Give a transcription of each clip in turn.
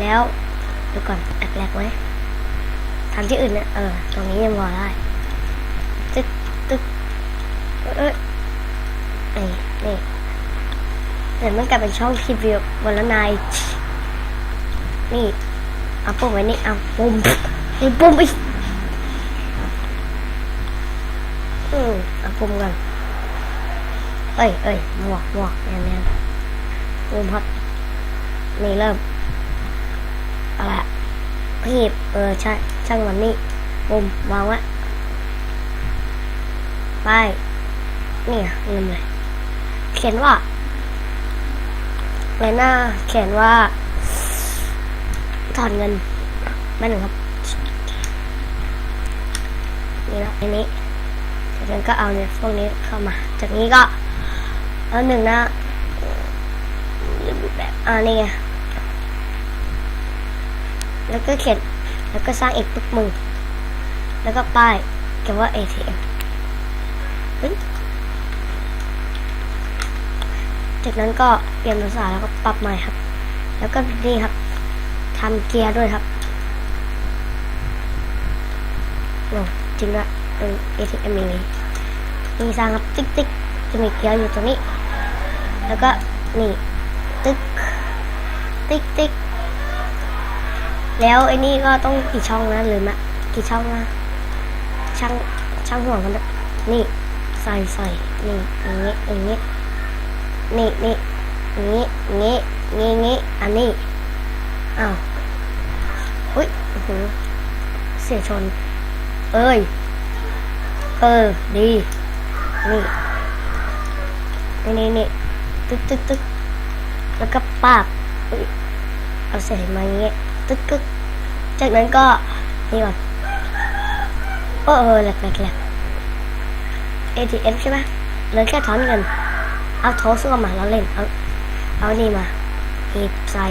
แล้วดูก่อนแอกแรกไว้ทำที่อื่นเนี่ยเออ ตรงนี้ยังพอได้ตึ๊กตึ๊กเอ้ยนี่นี่เดี๋ยวมันกลายเป็นช่องทีวีวันละนายนี่เอาปุ่มไว้นี่เอาปุ่มไอ้ปุ่มอีกอืมเอาปุ่มกันเอ้ยเอ้ยหมวกหมวกแน่นๆปุ่มฮอตนี่เริ่ม อะไรพี่เออใช่ช่างมันนี่ปุ่มวางไว้ไปนี่อะลืมเลยเขียนว่าอะไรหน้าเขียนว่าถอนเงินแม่หนึ่งครับ นี่นะอันนี้จากนั้นก็เอาเนี่ยพวกนี้เข้ามา จากนี้ก็ เอาหนึ่งนะแบบอ่านี่ไง แล้วก็เขียนแล้วก็สร้างอีกปึ๊กมือแล้วก็ป้ายเขียนว่า ATM เฮ้ยจากนั้นก็เปลี่ยนภาษาแล้วก็ปรับใหม่ครับ แล้วก็นี่ครับทำเกียร์ด้วยครับโอ้จริงด้วยเป็น ATM องนี้มีสร้างครับติ๊กติ๊กจะมีเกียร์อยู่ตรงนี้ แล้วก็นี่ตึ๊กติ๊กติ๊ก แล้วไอ้นี่ก็ต้องกี่ช่องนะลืมะกี่ช่องนะช่างช่างหัวมันด้วยนี่ใส่ใส่นี่อย่างนี้อย่างนี้นี่นี่อย่างนี้อย่างนี้งี้งี้อันนี้อ้าวอุ้ยโอ้โหเสียชน เอ้ยเออดีนี่นี่นี่ตึ๊กตึ๊กตึ๊กแล้วก็ปาบอุ๊ยเอาเสียมาอย่างเงี้ย ตึ๊กตึ๊กจากนั้นก็นี่ก่อนโอ้เออแหลกแหลกแหลก ATM ใช่ไหมเหลยแค่ถอนเงิน เอาโทรศัพท์มาแล้วเล่น เอา เอานี่มาหีบใส่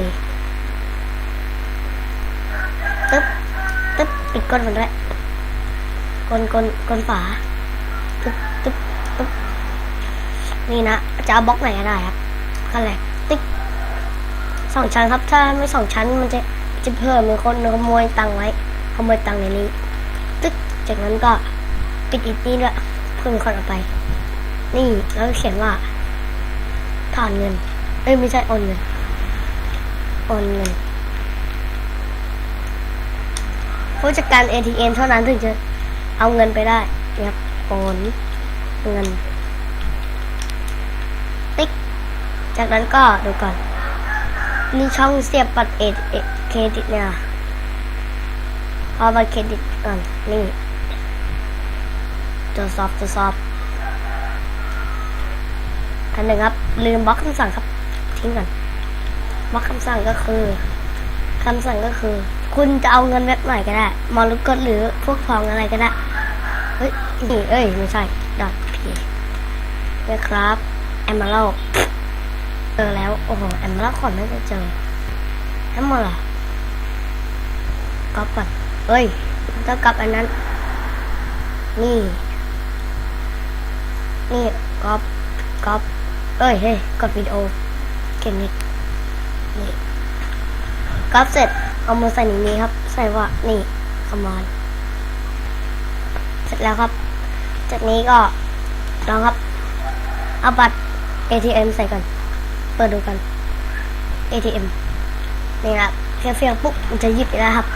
ตึ๊บตึ๊บปิดก้นมันด้วยก้นก้นก้นฝาตึ๊บตึ๊บตึ๊บนี่นะ จะเอาบล็อกไหนก็ได้ครับก็แหละติ๊กสองชั้นครับ ถ้าไม่สองชั้นมันจะ จะเพิ่มมีคนขโมยตังไว้ขโมยตังในนี้ตึ๊กจากนั้นก็ปิดอีกนี่ด้วยเพื่มคนเอาไป นี่แล้วเขียนว่าถอนเงิน เอ้ยไม่ใช่โอนเงินโอนเงินผู้จัดการ ATM เท่านั้นถึงจะเอาเงินไปได้นะครับโอนเงิน ติ๊ก จากนั้นก็ดูก่อน นี่ช่องเสียบบัตรเอ เครดิตเนี่ยพอบัตรเครดิตก่อนนี่ตรวจสอบตรวจสอบอันหนึ่งครับ ลืมบล็อกคำสั่งครับ ทิ้งก่อนบล็อกคำสั่งก็คือคำสั่งก็คือ คุณจะเอาเงินเว็บไหนก็ได้มอลุกดหรือพวกพองอะไรก็ได้เฮ้ยนี่เอ้ยไม่ใช่ดอทพีนะครับแอมเบลเจอแล้ว โอ้โหแอมเบลก่อนไม่จะเจอทั้งหมดเหรอ ก๊อปก่อนเอ้ยต้องก๊อปอันนั้น นี่ นี่ก๊อปก๊อปเอ้ยเฮ้ยกดวิดีโอเก็บนิดนี่ก๊อปเสร็จเอามาใส่ในนี้ครับ ใส่ว่านี่คอมมอนเสร็จแล้วครับ จากนี้ก็ลองครับเอาบัตร ATM ใส่ก่อน เปิดดูกัน ATM นี่ครับเฟียงปุ๊บมันจะยิบไปแล้วครับ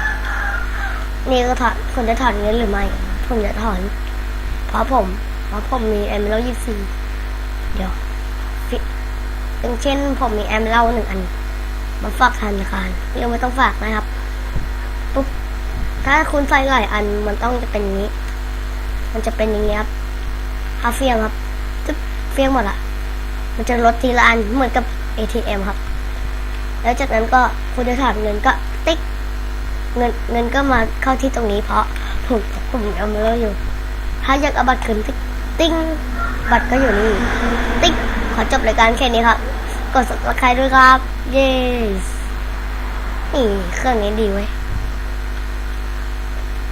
นี่ก็ถอนคุณจะถอนเงินหรือไม่ ผมจะถอน เพราะผม เพราะผมมีแอมเบลยี่สี่ เดี๋ยวฟิอย่างเช่น ผมมีแอมเบลหนึ่งอัน มาฝากธนาคารยังไม่ต้องฝากนะครับ ปุ๊บ ถ้าคุณใส่หลายอันมันต้องจะเป็นนี้ มันจะเป็นอย่างนี้ครับถ้าเฟียงครับตึ๊บเฟียงหมดละมันจะลดทีละอันเหมือนกับ ATM ครับ แล้วจากนั้นก็คุณจะถอนเงินก็ติ๊ก เงินเงินก็มาเข้าที่ตรงนี้เพราะผมผมเอามาแล้วอยู่ ถ้าอยากเอาบัตรคืนติ๊กติ้งบัตรก็อยู่นี่ ติ๊กขอจบรายการแค่นี้ครับ กดสมัครด้วยครับ เย้นี่เครื่องนี้ดีเว้ย